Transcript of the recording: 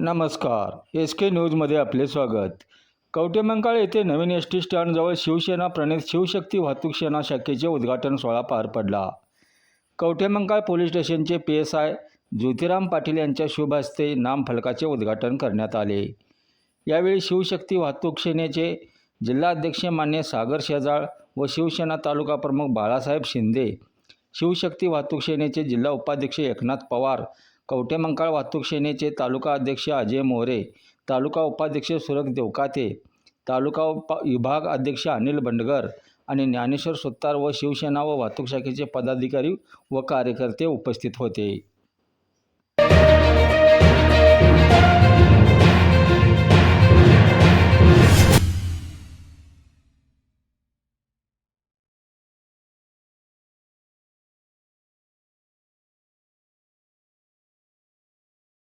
नमस्कार. एस के न्यूजमध्ये आपले स्वागत. कवटेमंकाळ येथे नवीन एस टी स्टँडजवळ शिवसेना प्रणित शिवशक्ती वाहतूक सेना शाखेचे उद्घाटन सोहळा पार पडला. कवटेमंकाळ पोलीस स्टेशनचे P S I Jyotiram Patil यांच्या शुभ हस्ते नामफलकाचे उद्घाटन करण्यात आले. यावेळी शिवशक्ती वाहतूक सेनेचे जिल्हाध्यक्ष मान्य सागर शेजाळ व शिवसेना तालुका प्रमुख बाळासाहेब शिंदे शिवशक्ती वाहतूक सेनेचे जिल्हा उपाध्यक्ष एकनाथ पवार कवटेमंकाळ वाहतूक सेनेचे तालुका अध्यक्ष अजय मोरे तालुका उपाध्यक्ष सुरख देवकाते तालुका उप विभाग अध्यक्ष अनिल बंडगर आणि ज्ञानेश्वर सुतार व शिवसेना व वाहतूक शाखेचे पदाधिकारी व कार्यकर्ते उपस्थित होते.